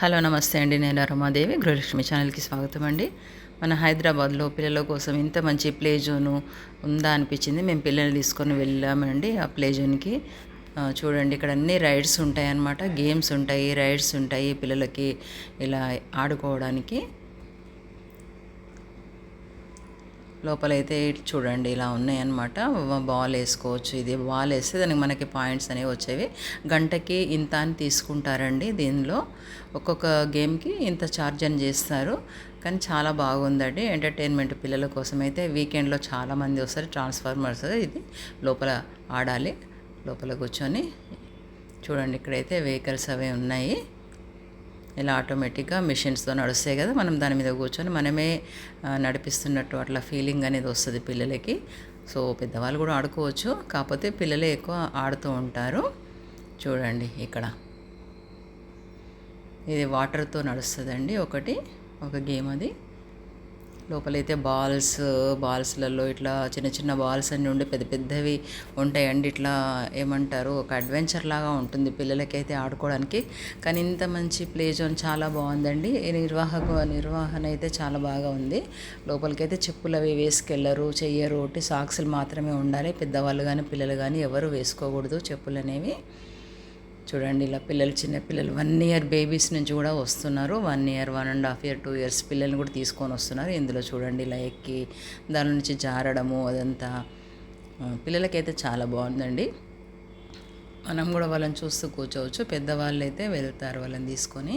Hello నమస్తే అండి. నేను రమాదేవి గృహలక్ష్మి ఛానల్కి స్వాగతం అండి. మన హైదరాబాద్లో పిల్లల కోసం ఇంత మంచి ప్లే జోను ఉందా అనిపించింది. మేము పిల్లల్ని తీసుకొని వెళ్ళామండి ఆ ప్లే జోన్కి. చూడండి ఇక్కడ అన్ని రైడ్స్ ఉంటాయి అన్నమాట గేమ్స్ ఉంటాయి రైడ్స్ ఉంటాయి పిల్లలకి ఇలా ఆడుకోవడానికి. లోపలైతే చూడండి ఇలా ఉన్నాయన్నమాట. బాల్ వేసుకోవచ్చు ఇది బాల్ వేస్తే దానికి మనకి పాయింట్స్ అనేవి వచ్చేవి. గంటకి ఇంత అని తీసుకుంటారండి దీనిలో. ఒక్కొక్క గేమ్కి ఇంత ఛార్జ్ అని చేస్తారు. కానీ చాలా బాగుందండి. ఎంటర్టైన్మెంట్ పిల్లల కోసం అయితే వీకెండ్లో చాలామంది వస్తారు. ట్రాన్స్ఫార్మర్స్ ఇది లోపల ఆడాలి. లోపల కూర్చొని చూడండి ఇక్కడైతే వెహికల్స్ అవి ఉన్నాయి. ఇలా ఆటోమేటిక్గా మిషన్స్తో నడుస్తాయి కదా మనం దాని మీద కూర్చొని మనమే నడిపిస్తున్నట్టు అట్లా ఫీలింగ్ అనేది వస్తుంది పిల్లలకి. సో పెద్దవాళ్ళు కూడా ఆడుకోవచ్చు కాకపోతే పిల్లలే ఎక్కువ ఆడుతూ ఉంటారు. చూడండి ఇక్కడ. ఇది వాటర్తో నడుస్తుందండి ఒకటి ఒక గేమ్ అది. లోపలైతే బాల్స్ బాల్స్లలో ఇట్లా చిన్న చిన్న బాల్స్ అన్నీ ఉండి పెద్ద పెద్దవి ఉంటాయండి. ఇట్లా ఏమంటారు ఒక అడ్వెంచర్ లాగా ఉంటుంది పిల్లలకైతే ఆడుకోవడానికి. కానీ ఇంత మంచి ప్లే జోన్ చాలా బాగుందండి. నిర్వాహకు నిర్వహణ అయితే చాలా బాగా ఉంది. లోపలికైతే చెప్పులు అవి వేసుకెళ్ళరు చెయ్యరు. ఒకటి సాక్సులు మాత్రమే ఉండాలి. పెద్దవాళ్ళు కానీ పిల్లలు కానీ ఎవరు వేసుకోకూడదు చెప్పులు అనేవి చూడండి ఇలా పిల్లలు చిన్న పిల్లలు. వన్ ఇయర్ బేబీస్ నుంచి కూడా వస్తున్నారు. One year one and half year two years పిల్లల్ని కూడా తీసుకొని వస్తున్నారు. ఇందులో చూడండి ఇలా ఎక్కి దాని నుంచి జారడము అదంతా. పిల్లలకైతే చాలా బాగుందండి. మనం కూడా వాళ్ళని చూస్తూ కూర్చోవచ్చు. పెద్దవాళ్ళు అయితే వెళ్తారు వాళ్ళని తీసుకొని.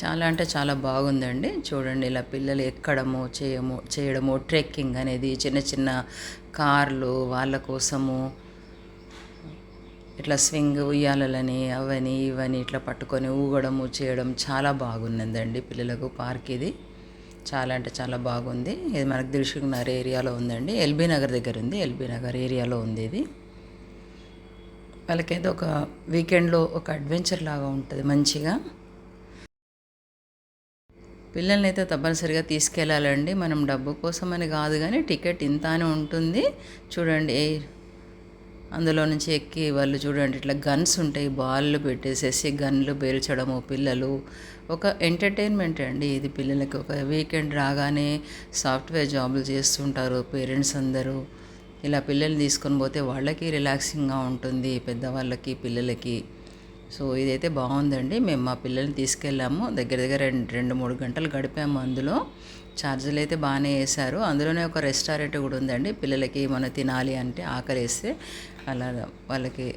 చాలా అంటే చాలా బాగుందండి. చూడండి ఇలా పిల్లలు ఎక్కడము చేయము చేయడము. ట్రెక్కింగ్ అనేది చిన్న చిన్న కార్లు వాళ్ళ కోసము. ఇట్లా స్వింగ్ ఉయ్యాలని అవని ఇవని ఇట్లా పట్టుకొని ఊగడము చేయడం చాలా బాగున్నదండి పిల్లలకు పార్క్ ఇది. చాలా అంటే చాలా బాగుంది. ఇది మనకు దిల్షుక్ నగర్ ఏరియాలో ఉందండి. ఎల్బీ నగర్ దగ్గర ఉంది. ఎల్బీ నగర్ ఏరియాలో ఉంది ఇది. వాళ్ళకైతే ఒక వీకెండ్లో ఒక అడ్వెంచర్ లాగా ఉంటుంది మంచిగా. పిల్లల్ని అయితే తప్పనిసరిగా తీసుకెళ్ళాలండి. మనం డబ్బు కోసం అని కాదు కానీ టికెట్ ఇంత అని ఉంటుంది. చూడండి అందులో నుంచి ఎక్కి వాళ్ళు చూడండి ఇట్లా గన్స్ ఉంటాయి బాళ్ళు పెట్టేసేసి గన్లు పేల్చడము పిల్లలు. ఒక ఎంటర్టైన్మెంట్ అండి ఇది పిల్లలకి. ఒక వీకెండ్ రాగానే సాఫ్ట్వేర్ జాబులు చేస్తుంటారు పేరెంట్స్ అందరూ. ఇలా పిల్లల్ని తీసుకొని పోతే వాళ్ళకి రిలాక్సింగ్గా ఉంటుంది పెద్దవాళ్ళకి పిల్లలకి. సో ఇదైతే బాగుందండి. మేము మా పిల్లల్ని తీసుకెళ్ళాము. దగ్గర దగ్గర రెండు రెండు మూడు గంటలు గడిపాము అందులో. ఛార్జీలు అయితే బాగానే వేశారు. అందులోనే ఒక రెస్టారెంట్ కూడా ఉందండి. పిల్లలకి మనం తినాలి అంటే ఆకలి వేస్తే అలా వాళ్ళకి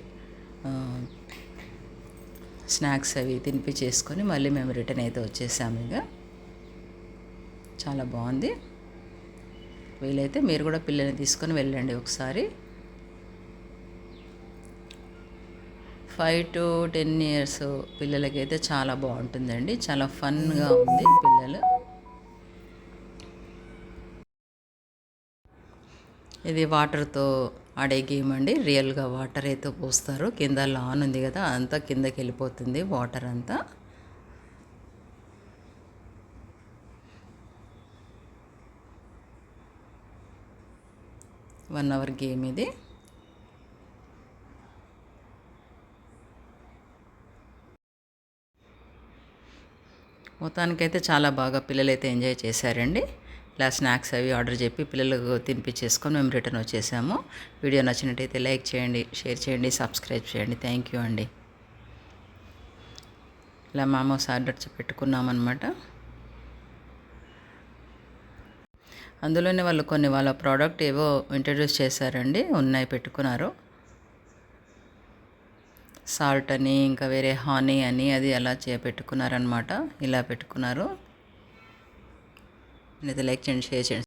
స్నాక్స్ అవి తినిపి చేసుకొని మళ్ళీ మేము రిటర్న్ అయితే వచ్చేసాము ఇక. చాలా బాగుంది. వీలైతే మీరు కూడా పిల్లల్ని తీసుకొని వెళ్ళండి ఒకసారి. ఫైవ్ టు టెన్ ఇయర్స్ పిల్లలకైతే చాలా బాగుంటుందండి. చాలా ఫన్గా ఉంది పిల్లలు. ఇది వాటర్తో ఆడే గేమ్ అండి. రియల్గా వాటర్ అయితే పోస్తారు. కింద లాన్ ఉంది కదా అంతా కిందకి వెళ్ళిపోతుంది వాటర్ అంతా. వన్ అవర్ గేమ్ ఇది. మొత్తానికైతే చాలా బాగా పిల్లలైతే ఎంజాయ్ చేశారండి. ఇలా స్నాక్స్ అవి ఆర్డర్ చెప్పి పిల్లలకు తినిపించేసుకొని మేము రిటర్న్ వచ్చేసాము. వీడియో నచ్చినట్టయితే లైక్ చేయండి షేర్ చేయండి సబ్స్క్రైబ్ చేయండి. థ్యాంక్ యూ అండి. ఇలా మామోస్ ఆర్డర్ పెట్టుకున్నామన్నమాట. అందులోనే వాళ్ళు కొన్ని వాళ్ళ ప్రోడక్ట్ ఏవో ఇంట్రడ్యూస్ చేశారండి ఉన్నాయి పెట్టుకున్నారు. సాల్ట్ అని ఇంకా వేరే హానీ అని అది అలా చే పెట్టుకున్నారనమాట ఇలా పెట్టుకున్నారు. అయితే లైక్ చేయండి షేర్ చేయండి